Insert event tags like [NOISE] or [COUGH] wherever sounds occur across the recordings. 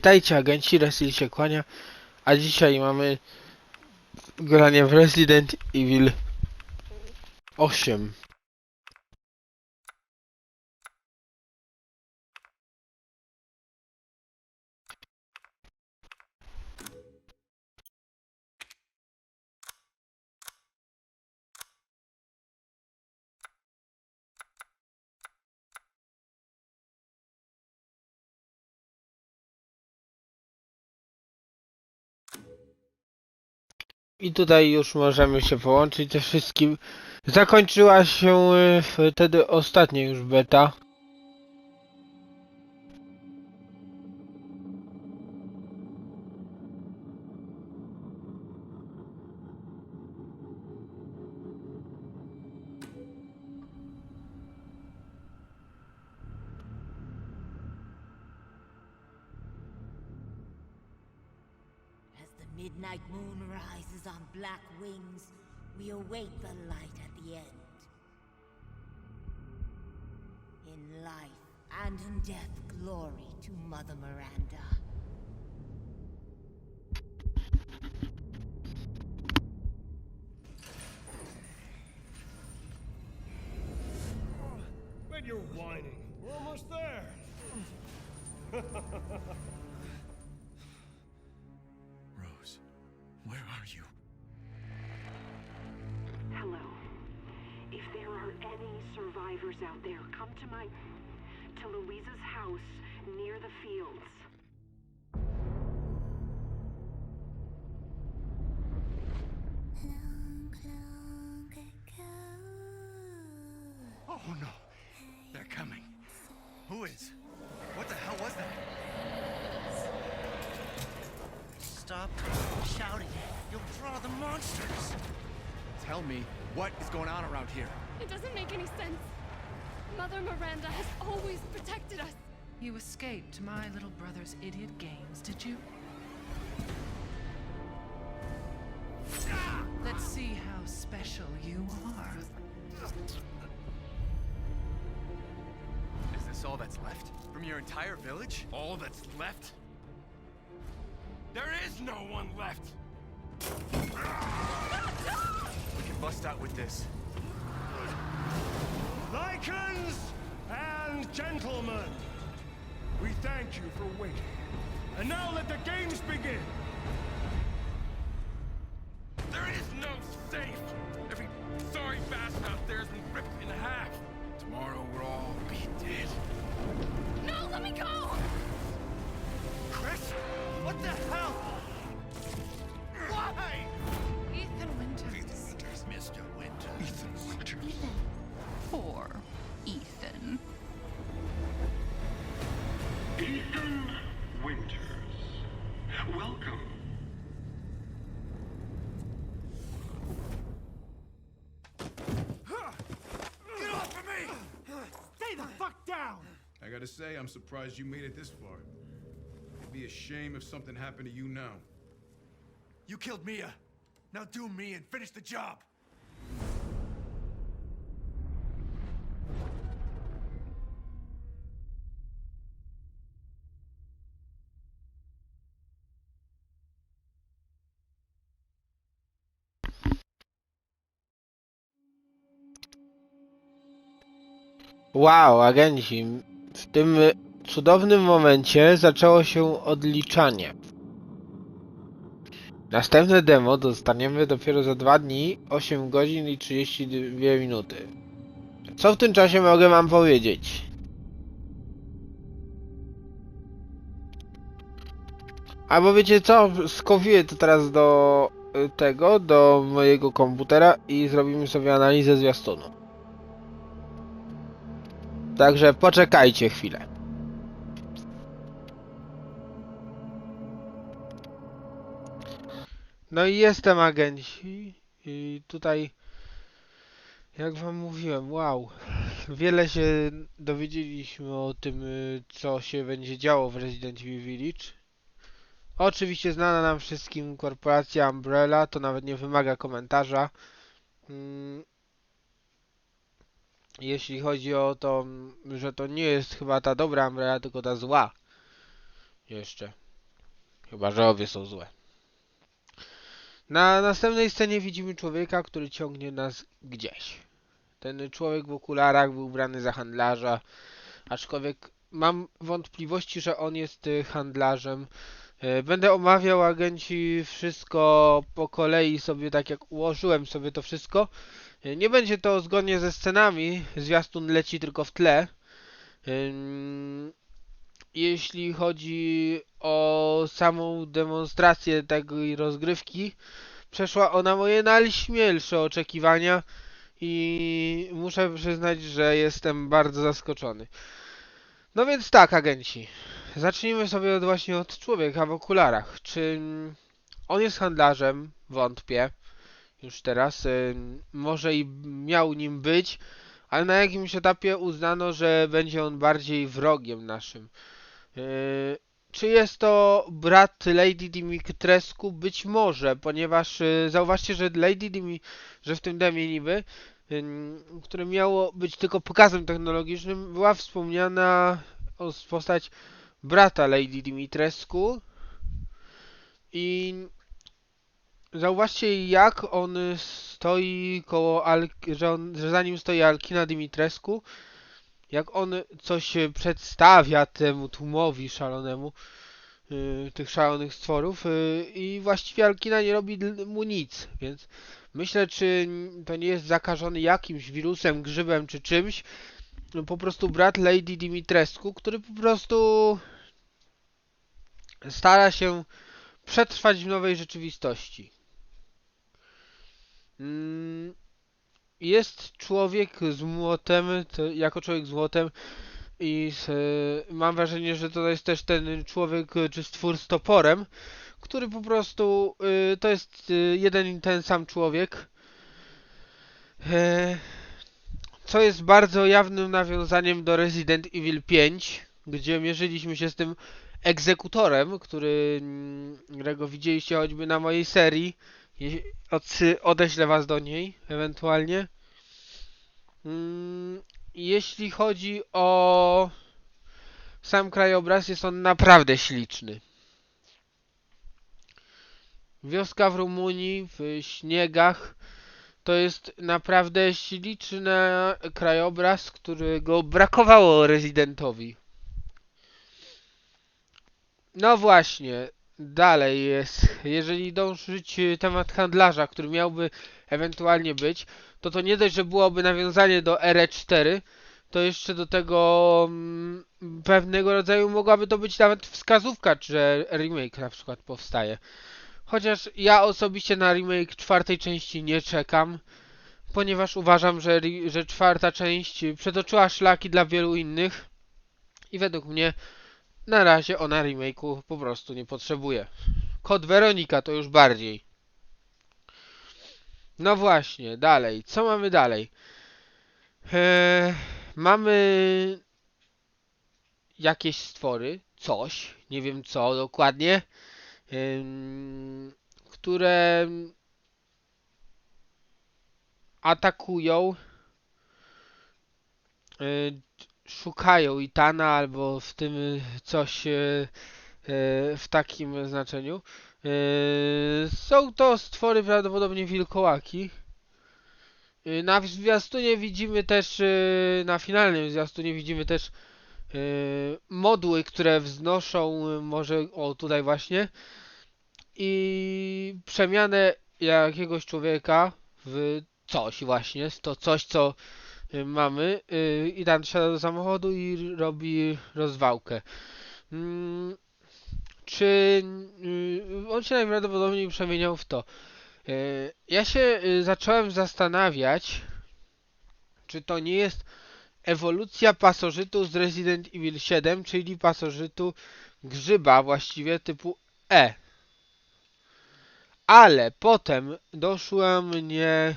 Witajcie agenci, Resil się kłania, a dzisiaj mamy granie w Resident Evil 8. I tutaj już możemy się połączyć ze wszystkim. Zakończyła się e, wtedy ostatnia już beta. And in death, glory to Mother Miranda. When you're whining, we're almost there. [LAUGHS] Rose, where are you? Hello. If there are any survivors out there, come to my. To Louisa's house near the fields. Oh no! They're coming. Who is? What the hell was that? Stop shouting. You'll draw the monsters. Tell me, what is going on around here? It doesn't make any sense. Mother Miranda has always protected us. You escaped my little brother's idiot games, did you? Let's see how special you are. Is this all that's left? From your entire village? All that's left? There is no one left! We can bust out with this. Lycans and gentlemen, we thank you for waiting. And now let the games begin! Ethan Winters. Welcome. Get off of me! Stay the fuck down! I gotta say, I'm surprised you made it this far. It'd be a shame if something happened to you now. You killed Mia. Now do me and finish the job. Wow, agenci. W tym cudownym momencie zaczęło się odliczanie. Następne demo dostaniemy dopiero za 2 dni, 8 godzin i 32 minuty. Co w tym czasie mogę wam powiedzieć? Albo wiecie co, skopiuję to teraz do tego, do mojego komputera i zrobimy sobie analizę zwiastunu. Także poczekajcie chwilę. No i jestem agenci i tutaj jak wam mówiłem, wow. Wiele się dowiedzieliśmy o tym, y, co się będzie działo w Resident Evil Village. Oczywiście znana nam wszystkim korporacja Umbrella, to nawet nie wymaga komentarza. Jeśli chodzi o to, że to nie jest chyba ta dobra Umbrella, tylko ta zła. Jeszcze. Chyba, że obie są złe. Na następnej scenie widzimy człowieka, który ciągnie nas gdzieś. Ten człowiek w okularach był ubrany za handlarza, aczkolwiek mam wątpliwości, że on jest y, handlarzem. Y, Będę omawiał agenci wszystko po kolei sobie, tak jak ułożyłem sobie to wszystko. Y, Nie będzie to zgodnie ze scenami, zwiastun leci tylko w tle. Jeśli chodzi o samą demonstrację tej rozgrywki, przeszła ona moje najśmielsze oczekiwania i muszę przyznać, że jestem bardzo zaskoczony. No więc tak, agenci. Zacznijmy sobie od, właśnie od człowieka w okularach. Czy on jest handlarzem? Wątpię. Już teraz. Ym, Może i miał nim być, ale na jakimś etapie uznano, że będzie on bardziej wrogiem naszym. Yy, czy jest to brat Lady Dimitrescu? Być może, ponieważ yy, zauważcie, że Lady Dimi, że w tym demie niby, które miało być tylko pokazem technologicznym, była wspomniana postać brata Lady Dimitrescu. I zauważcie jak on stoi koło że, on, że za nim stoi Alkina Dimitrescu. Jak on coś przedstawia temu tłumowi szalonemu yy, tych szalonych stworów yy, i właściwie Alkina nie robi mu nic, więc myślę, czy to nie jest zakażony jakimś wirusem, grzybem czy czymś, po prostu brat Lady Dimitrescu, który po prostu stara się przetrwać w nowej rzeczywistości. Mm, jest człowiek z młotem, jako człowiek z młotem i e, mam wrażenie, że to jest też ten człowiek e, czy stwór z toporem, który po prostu e, to jest jeden i ten sam człowiek. Co jest bardzo jawnym nawiązaniem do Resident Evil 5, gdzie mierzyliśmy się z tym egzekutorem, który, mm, którego widzieliście choćby na mojej serii. Odeślę was do niej, ewentualnie. Mm, Jeśli chodzi o sam krajobraz, jest on naprawdę śliczny. Wioska w Rumunii, w śniegach, to jest naprawdę śliczny krajobraz, którego brakowało Residentowi. No właśnie, dalej jest, jeżeli dążyć y, temat handlarza, który miałby ewentualnie być, to to nie dość, że byłoby nawiązanie do RE4, to jeszcze do tego mm, pewnego rodzaju mogłaby to być nawet wskazówka, że remake na przykład powstaje. Chociaż ja osobiście na remake czwartej części nie czekam, ponieważ uważam, że, że czwarta część przetoczyła szlaki dla wielu innych i według mnie na razie ona remake'u po prostu nie potrzebuje. Kod Weronika to już bardziej. No właśnie, dalej. Co mamy dalej? Eee, mamy jakieś stwory, coś, nie wiem co dokładnie, które atakują, e, szukają Itana albo w tym coś e, e, w takim znaczeniu. Są to stwory prawdopodobnie wilkołaki. Na zwiastunie widzimy też, na finalnym zwiastunie widzimy też modły, które wznoszą e, może, o tutaj właśnie, i przemianę jakiegoś człowieka w coś właśnie, to coś co y, mamy y, i tam wsiada do samochodu i robi rozwałkę. Mm, Czy y, on się najprawdopodobniej przemieniał w to? Y, Ja się y, zacząłem zastanawiać, czy to nie jest ewolucja pasożytu z Resident Evil 7, czyli pasożytu grzyba właściwie typu E. Ale potem doszła mnie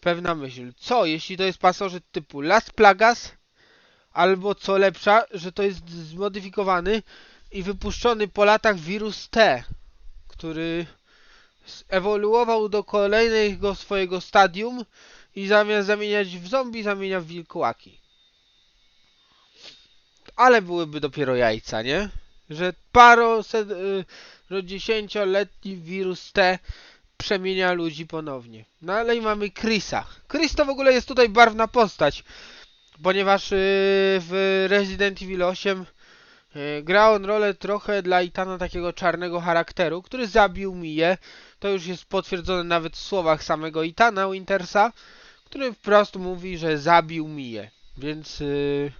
pewna myśl. Co, jeśli to jest pasożyt typu Las Plagas? Albo co lepsza, że to jest zmodyfikowany i wypuszczony po latach wirus T, który ewoluował do kolejnego swojego stadium i zamiast zamieniać w zombie, zamienia w wilkołaki. Ale byłyby dopiero jajca, nie? że paro, set, y, dziesięcioletni wirus T przemienia ludzi ponownie. No ale i mamy Chrisa. Chris to w ogóle jest tutaj barwna postać, ponieważ y, w Resident Evil 8 y, gra on rolę trochę dla Itana takiego czarnego charakteru, który zabił Miję. To już jest potwierdzone nawet w słowach samego Itana Wintersa, który wprost mówi, że zabił Miję. Więc y,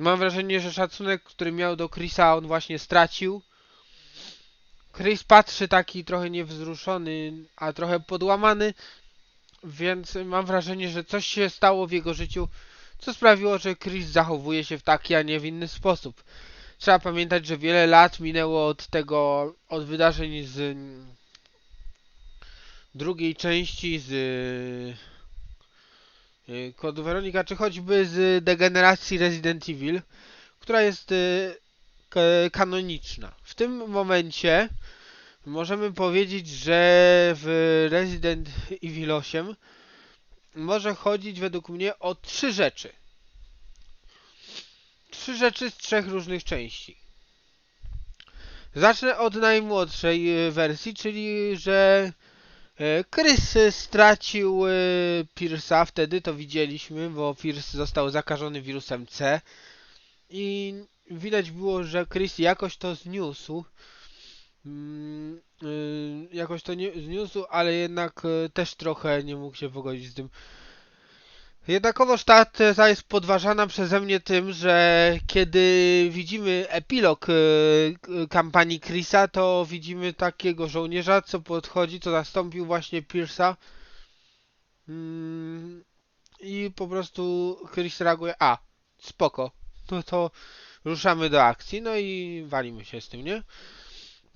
mam wrażenie, że szacunek, który miał do Chrisa, on właśnie stracił. Chris patrzy taki trochę niewzruszony, a trochę podłamany, więc mam wrażenie, że coś się stało w jego życiu, co sprawiło, że Chris zachowuje się w taki, a nie w inny sposób. Trzeba pamiętać, że wiele lat minęło od tego, od wydarzeń z drugiej części z Kodu Weronika, czy choćby z degeneracji Resident Evil, która jest y, kanoniczna. W tym momencie możemy powiedzieć, że w Resident Evil 8 może chodzić według mnie o trzy rzeczy. Trzy rzeczy z trzech różnych części. Zacznę od najmłodszej y, wersji, czyli że Chris stracił e, Pierce'a, wtedy to widzieliśmy, bo Pierce został zakażony wirusem C i widać było, że Chris jakoś to zniósł. Mm, y, jakoś to nie zniósł, ale jednak też trochę nie mógł się pogodzić z tym. Jednakowoż ta teza jest podważana przeze mnie tym, że kiedy widzimy epilog k- kampanii Chrisa, to widzimy takiego żołnierza, co podchodzi, co zastąpił właśnie Pierce'a. Mm, I po prostu Chris reaguje, a, spoko, no to ruszamy do akcji, no i walimy się z tym, nie?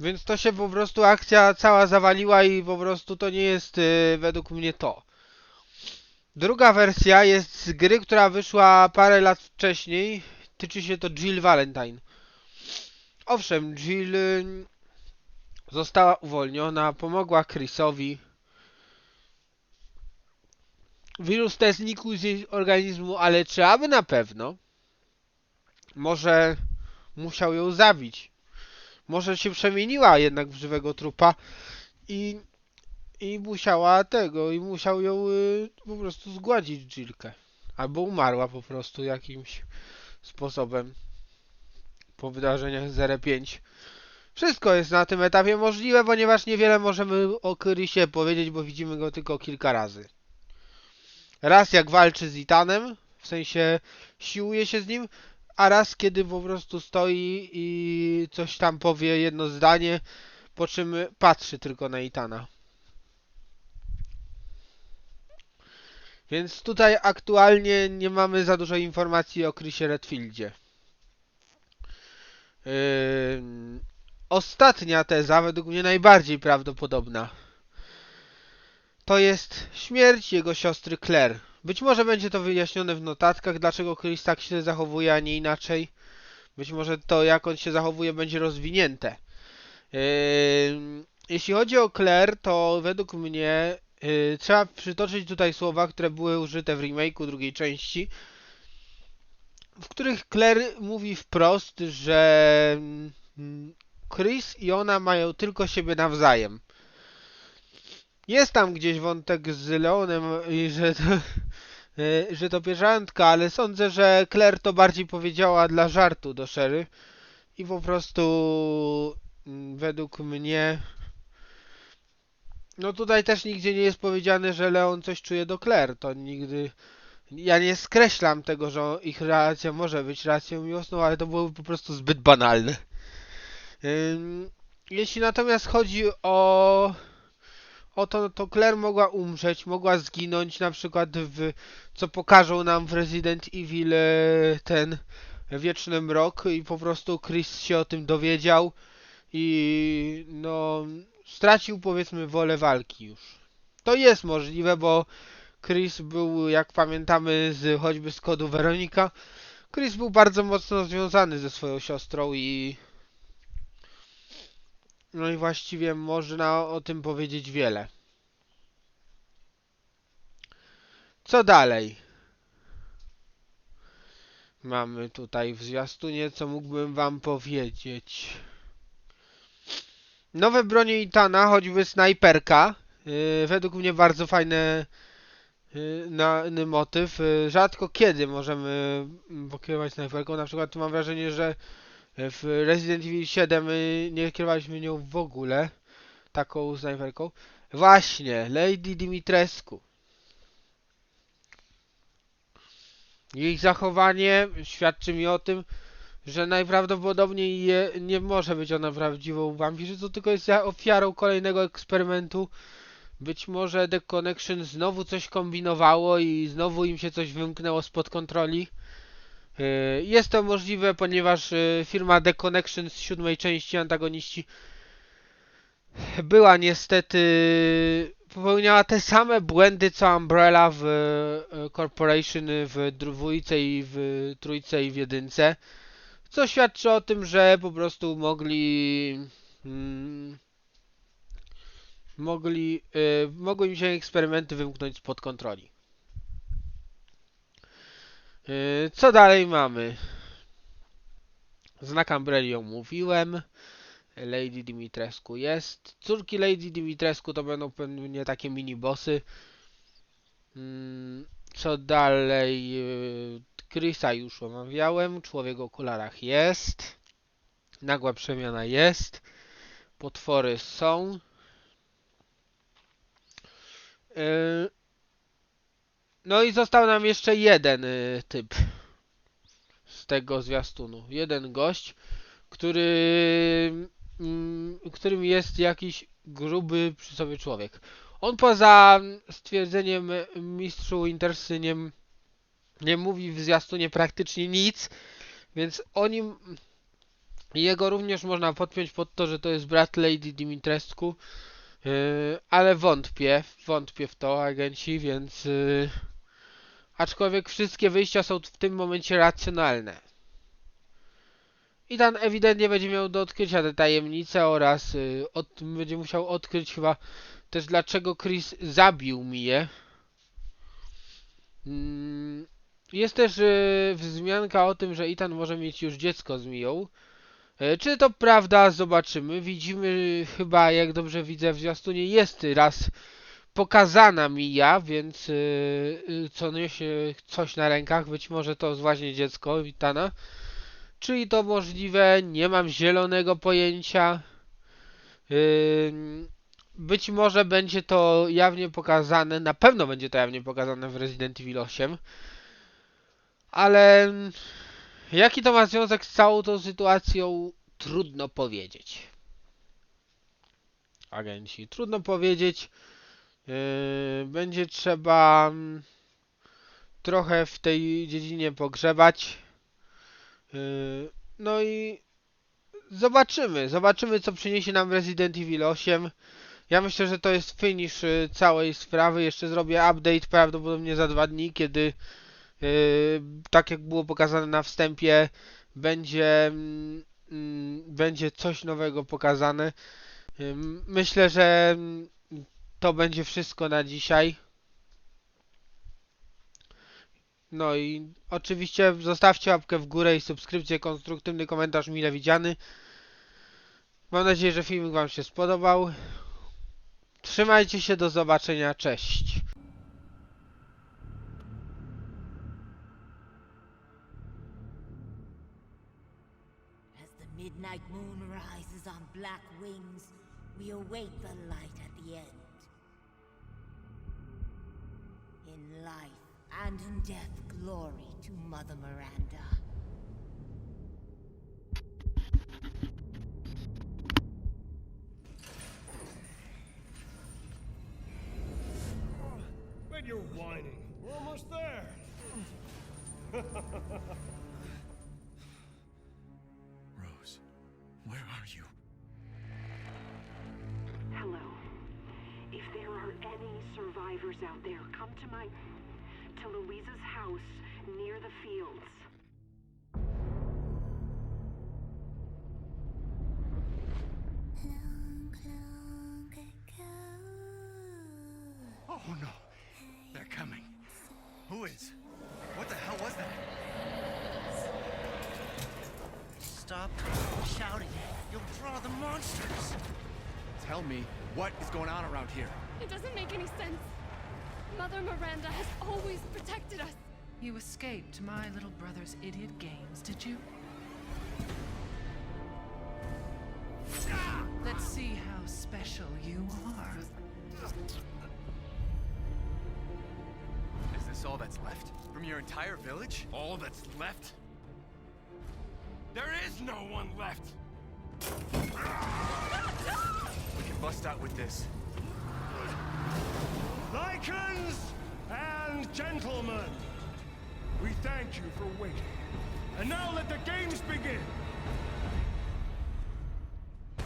Więc to się po prostu akcja cała zawaliła i po prostu to nie jest y, według mnie to. Druga wersja jest z gry, która wyszła parę lat wcześniej. Tyczy się to Jill Valentine. Owszem, Jill y, została uwolniona, pomogła Chrisowi. Wirus ten znikł z jej organizmu, ale czy aby na pewno? Może musiał ją zabić. Może się przemieniła jednak w żywego trupa i, i musiała tego, i musiał ją y, po prostu zgładzić Jillkę. Albo umarła po prostu jakimś sposobem po wydarzeniach 05. Wszystko jest na tym etapie możliwe, ponieważ niewiele możemy o Krysie powiedzieć, bo widzimy go tylko kilka razy. Raz jak walczy z Itanem, w sensie siłuje się z nim, a raz kiedy po prostu stoi i coś tam powie jedno zdanie, po czym patrzy tylko na Itana. Więc tutaj aktualnie nie mamy za dużo informacji o Chrisie Redfieldzie. Ym, ostatnia teza, według mnie najbardziej prawdopodobna, to jest śmierć jego siostry Claire. Być może będzie to wyjaśnione w notatkach, dlaczego Chris tak się zachowuje, a nie inaczej. Być może to, jak on się zachowuje, będzie rozwinięte. Ym, jeśli chodzi o Claire, to według mnie yy, trzeba przytoczyć tutaj słowa, które były użyte w remake'u drugiej części, w których Claire mówi wprost, że mm, Chris i ona mają tylko siebie nawzajem. Jest tam gdzieś wątek z Leonem że to, e, [LAUGHS] że to pierzantka, ale sądzę, że Claire to bardziej powiedziała dla żartu do Sherry i po prostu mm, według mnie no tutaj też nigdzie nie jest powiedziane, że Leon coś czuje do Claire. To nigdy ja nie skreślam tego, że ich relacja może być relacją miłosną, ale to byłoby po prostu zbyt banalne. Jeśli natomiast chodzi o o to, to Claire mogła umrzeć, mogła zginąć na przykład w, co pokażą nam w Resident Evil e, ten Wieczny Mrok i po prostu Chris się o tym dowiedział i no stracił powiedzmy wolę walki już. To jest możliwe, bo Chris był, jak pamiętamy z choćby z kodu Weronika, Chris był bardzo mocno związany ze swoją siostrą i no i właściwie można o tym powiedzieć wiele. Co dalej? mamy tutaj w zwiastunie, co mógłbym wam powiedzieć? Nowe bronie Itana, choćby snajperka. Yy, według mnie bardzo na, ny motyw. Yy, rzadko kiedy możemy mm, pokierować snajperką. Na przykład tu mam wrażenie, że w Resident Evil 7 y, nie kierowaliśmy nią w ogóle. Taką snajperką. Właśnie, Lady Dimitrescu. Jej zachowanie świadczy mi o tym, że najprawdopodobniej je, nie może być ona prawdziwą wampirzycą, tylko jest ofiarą kolejnego eksperymentu. Być może The Connection znowu coś kombinowało i znowu im się coś wymknęło spod kontroli. Yy, Jest to możliwe, ponieważ yy, firma The Connection z siódmej części antagoniści była niestety popełniała te same błędy co Umbrella w e, Corporation w dwójce i w trójce i w jedynce. Co świadczy o tym, że po prostu mogli mm, mogli y, mogły im się eksperymenty wymknąć spod kontroli. Y, co dalej mamy? Znak Umbrelli omówiłem. Lady Dimitrescu jest. Córki Lady Dimitrescu to będą pewnie takie mini bossy. Mm, Co dalej? Y, Chrisa już omawiałem. Człowiek w okularach jest. Nagła przemiana jest. Potwory są. Y, No i został nam jeszcze jeden y, typ z tego zwiastunu. Jeden gość, który mm, którym jest jakiś gruby przy sobie człowiek. On poza stwierdzeniem mistrzu Intersy nie, mówi w zwiastunie praktycznie nic, więc o nim jego również można podpiąć pod to, że to jest brat Lady Dimitrescu, yy, ale wątpię, wątpię w to agenci, więc yy, aczkolwiek wszystkie wyjścia są w tym momencie racjonalne. I Dan ewidentnie będzie miał do odkrycia te tajemnice oraz y, od, będzie musiał odkryć chyba też dlaczego Chris zabił Mię. Mm, Jest też y, wzmianka o tym, że Ethan może mieć już dziecko z Miją. Y, Czy to prawda? Zobaczymy. Widzimy chyba, jak dobrze widzę w zwiastunie, jest raz pokazana Mija, więc y, y, co niesie coś na rękach. Być może to jest właśnie dziecko Ethana. Czyli to możliwe? Nie mam zielonego pojęcia. Ym, Być może będzie to jawnie pokazane, na pewno będzie to jawnie pokazane w Resident Evil 8. Ale mm, jaki to ma związek z całą tą sytuacją? Trudno powiedzieć. Agenci, trudno powiedzieć. Yy, Będzie trzeba mm, trochę w tej dziedzinie pogrzebać. Yy, No i zobaczymy, zobaczymy co przyniesie nam Resident Evil 8. Ja myślę, że to jest finish y, całej sprawy. Jeszcze zrobię update prawdopodobnie za dwa dni, kiedy tak jak było pokazane na wstępie, będzie mm, mm, będzie coś nowego pokazane. Myślę, że mm, to będzie wszystko na dzisiaj. No i oczywiście zostawcie łapkę w górę i subskrypcję, konstruktywny komentarz mile widziany. Mam nadzieję, że filmik Wam się spodobał. Trzymajcie się, do zobaczenia, cześć. We await the light at the end. In life and in death, glory to Mother Miranda. Quit your whining. We're almost there. [LAUGHS] Rose, where are you? Survivors out there, come to my. to Louisa's house near the fields. Oh no, they're coming. Who is? What the hell was that? stop shouting. You'll draw the monsters. Tell me, what is going on around here? It doesn't make any sense. Mother Miranda has always protected us. You escaped my little brother's idiot games, did you? Let's see how special you are. Is this all that's left? From your entire village? All that's left? There is no one left! We can bust out with this. Lycans and gentlemen, we thank you for waiting. And now let the games begin.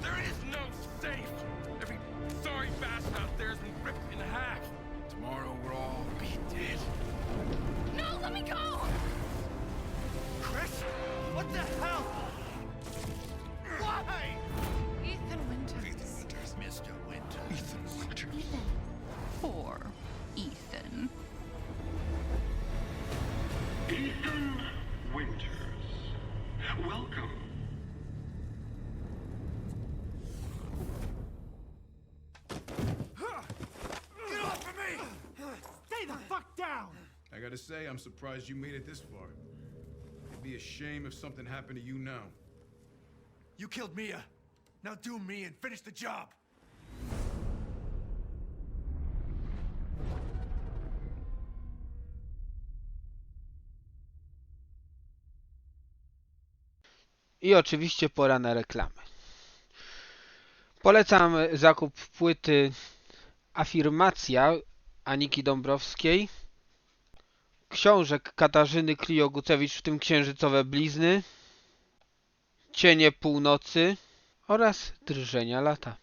There is no safe! Every sorry bastard out there has been ripped in half. Tomorrow we'll all be dead. No, let me go! Chris? What the hell? Say, I'm surprised you made it this far. It'd be a shame if something happened to you now. You killed Mia. Now do me and finish the job. I oczywiście pora na reklamy. Polecam zakup płyty Afirmacja Aniki Dąbrowskiej, książek Katarzyny Kliogucewicz, w tym Księżycowe Blizny, Cienie Północy oraz Drżenia Lata.